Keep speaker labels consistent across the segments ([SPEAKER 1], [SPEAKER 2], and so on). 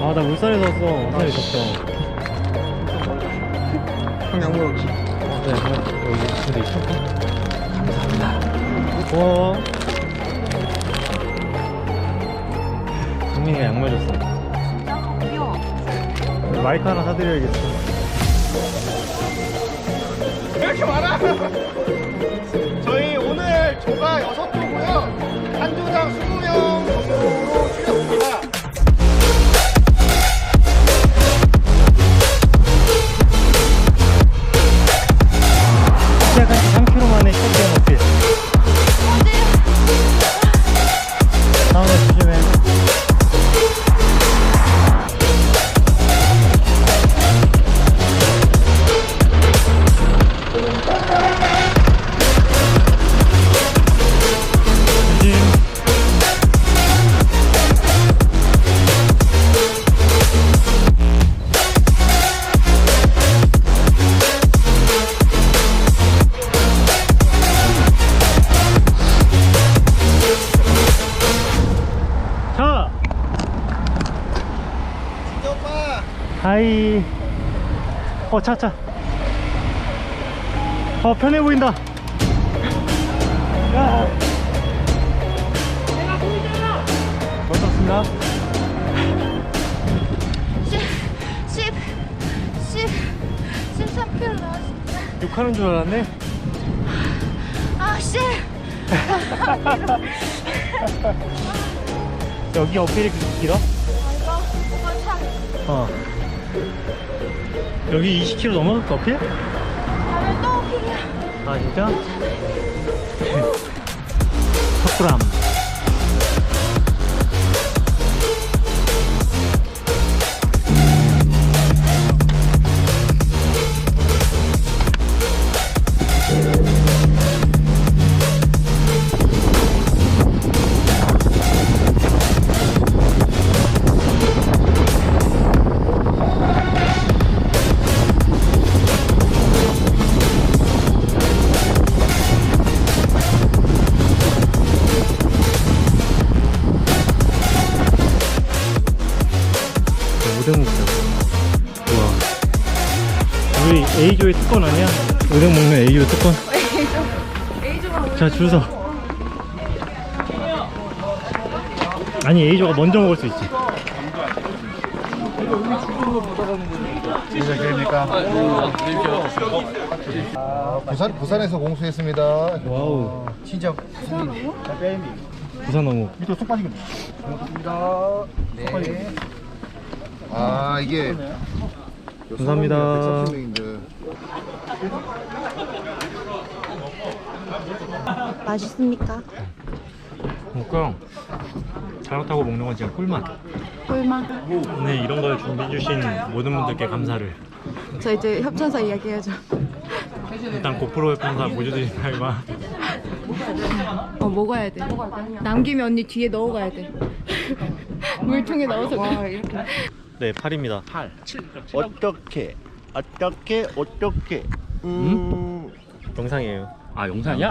[SPEAKER 1] 아나 울산에서 왔어. 울산에
[SPEAKER 2] 형 양모 여기.
[SPEAKER 1] 네 여기 근데 있었어? 고마워 정민이가 양말 줬어
[SPEAKER 3] 귀여워.
[SPEAKER 1] 마이크 하나 사드려야겠어
[SPEAKER 2] 왜 이렇게 많아?
[SPEAKER 1] 하이 어 차차 어 편해 보인다 야 내가 보이잖아 어떻습니다
[SPEAKER 3] 10, 10, 10, 13kg 나왔어.
[SPEAKER 1] 욕하는 줄 알았네
[SPEAKER 3] 아, 씨.
[SPEAKER 1] 여기 어필이 그렇게 길어?
[SPEAKER 3] 이거, 오빠 차.
[SPEAKER 1] 어 여기 20km 넘어갈까 어필?
[SPEAKER 3] 나를 또 오피냐.
[SPEAKER 1] 아 진짜? 석구람 오뎅 먹자 우와 우리 A조의 특권 아니야? 오뎅 먹는 A조 특권
[SPEAKER 3] A조가
[SPEAKER 1] 자 줄서 아니 A조가 먼저 먹을 수 있지
[SPEAKER 2] 인사드립니까? 부산 부산에서 공수했습니다.
[SPEAKER 1] 와우
[SPEAKER 2] 진짜
[SPEAKER 1] 부산 어묵
[SPEAKER 2] 밑으로 쏙 빠지겠네. 고맙습니다. 네. 아 이게
[SPEAKER 1] 감사합니다.
[SPEAKER 2] 130명인데
[SPEAKER 3] 맛있습니까?
[SPEAKER 1] 먹고요 잘못하고 먹는 건 진짜 꿀맛
[SPEAKER 3] 꿀맛.
[SPEAKER 1] 오늘 이런 걸 준비해 주신 모든 분들께 감사를
[SPEAKER 3] 저 이제 협찬사 이야기해야죠.
[SPEAKER 1] 일단 고프로 협찬사 보여주신 말과
[SPEAKER 3] 어, 먹어야 돼. 남기면 언니 뒤에 넣어가야 돼. 물통에 넣어서. 와, 이렇게.
[SPEAKER 1] 네 8입니다.
[SPEAKER 2] 8, 7 어떻게? 어떻게? 어떻게? 음?
[SPEAKER 1] 영상이에요.
[SPEAKER 4] 아 영상이야?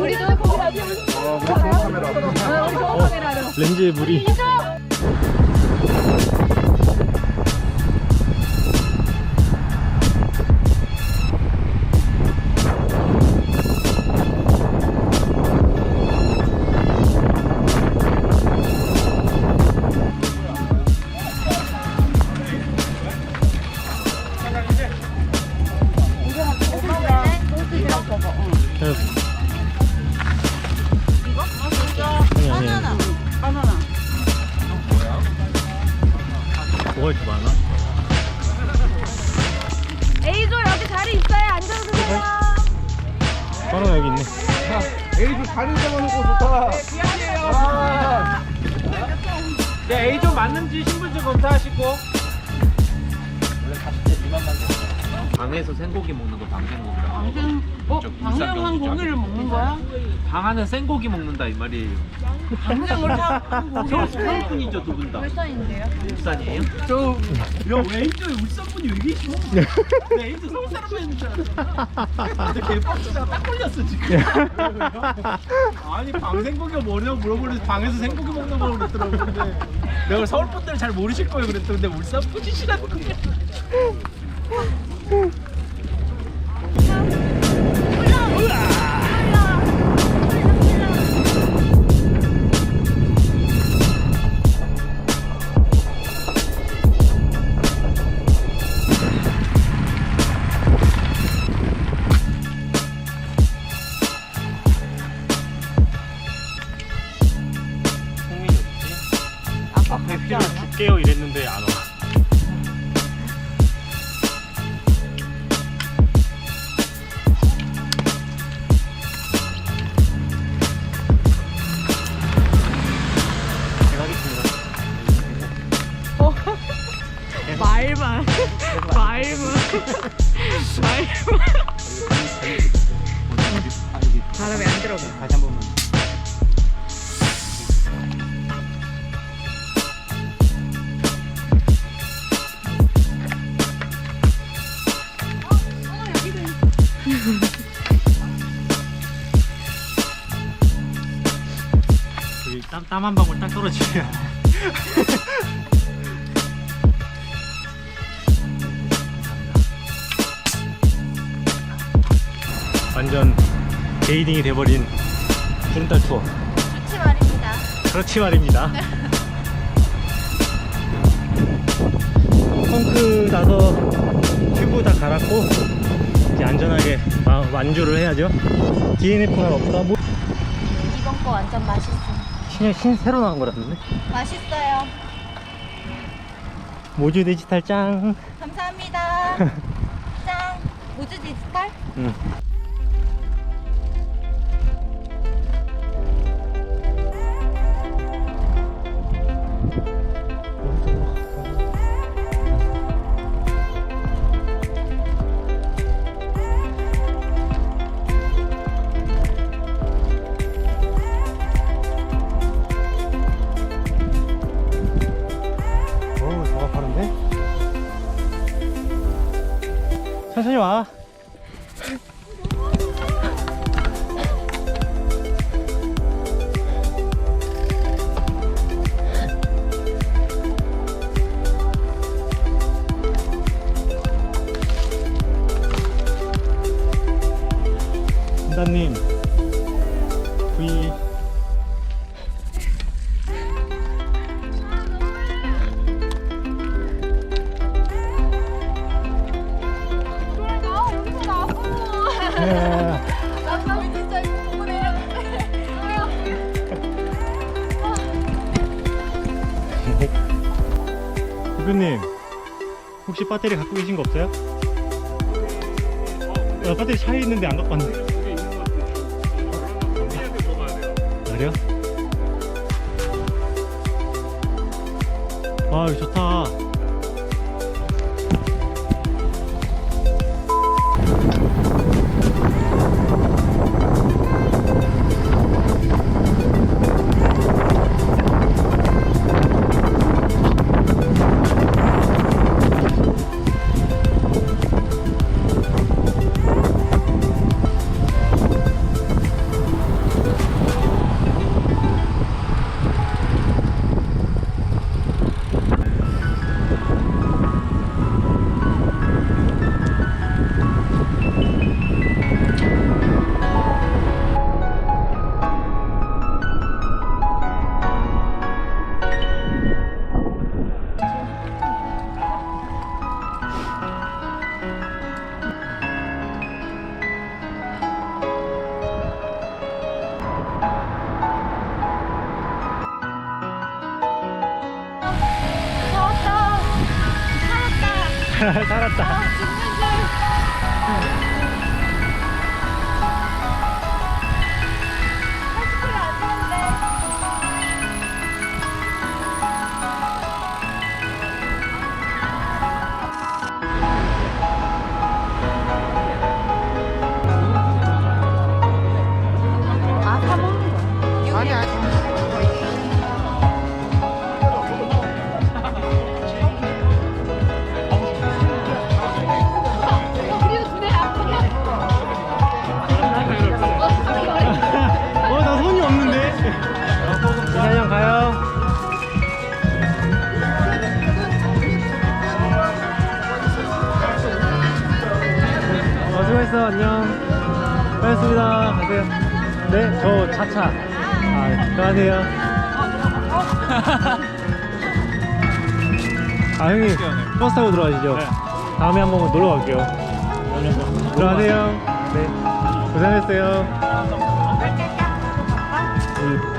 [SPEAKER 3] 우리도 거기다
[SPEAKER 2] 카메라.
[SPEAKER 1] 렌즈에 물이 바나나
[SPEAKER 3] 여기
[SPEAKER 1] 있네
[SPEAKER 2] 에이 좀 다리 잡아놓고 좋다. 아,
[SPEAKER 4] 네, A조 맞는지 신분증 검사하시고. 방에서 생고기 먹는 거 방생고기라. 방생? 어? 방생한 고기를 먹는 거야? 방안은 생고기 먹는다 이 말이에요. 방생을 한 고기. 서울 분이죠 두 분 다. 울산인데요? 울산이에요? 저, 야왜 A조에 울산 분이 왜 계시오? 내 A조 서울 사람인 줄 알았어. 근데 개빡치다가 딱 걸렸어 지금. 아니 방생고기가 뭐냐고 물어보는데 방에서 생고기 먹는 거 그랬더라고 근데 내가 서울 분들 잘 모르실 거예요 그랬더니 근데 울산 분이시라는 거
[SPEAKER 3] 말만 말만 말만 바람에 안 들어가.
[SPEAKER 1] 다시 한 번만. 여기 땀, 땀한 방울 딱 떨어지면 완전 베이딩이 돼버린 구름달 투어.
[SPEAKER 3] 좋지 말입니다.
[SPEAKER 1] 그렇지 말입니다. 펑크 나서 튜브 다 갈았고 이제 안전하게 마- 완주를 해야죠. DNF가 없다. 뭐
[SPEAKER 3] 이번 거 완전 맛있어.
[SPEAKER 1] 신, 신 새로 나온 거라는데?
[SPEAKER 3] 맛있어요.
[SPEAKER 1] 모주 디지털 짱.
[SPEAKER 3] 감사합니다. 짱. 우주 디지털?
[SPEAKER 1] 응.
[SPEAKER 3] 出
[SPEAKER 1] 去玩啊 혹시 배터리 갖고 계신 거 없어요? 나 배터리 차에 있는데 안 갖고 왔네 그래요? 와 여기 좋다
[SPEAKER 3] 살았다 있어.
[SPEAKER 1] 안녕. 반갑습니다. 가세요. 네 저 차차. 아 네. 가세요. 아 형님 버스 타고 들어가시죠? 네. 다음에 한 번 놀러 갈게요. 들어가세요. 네. 고생하셨어요. 음.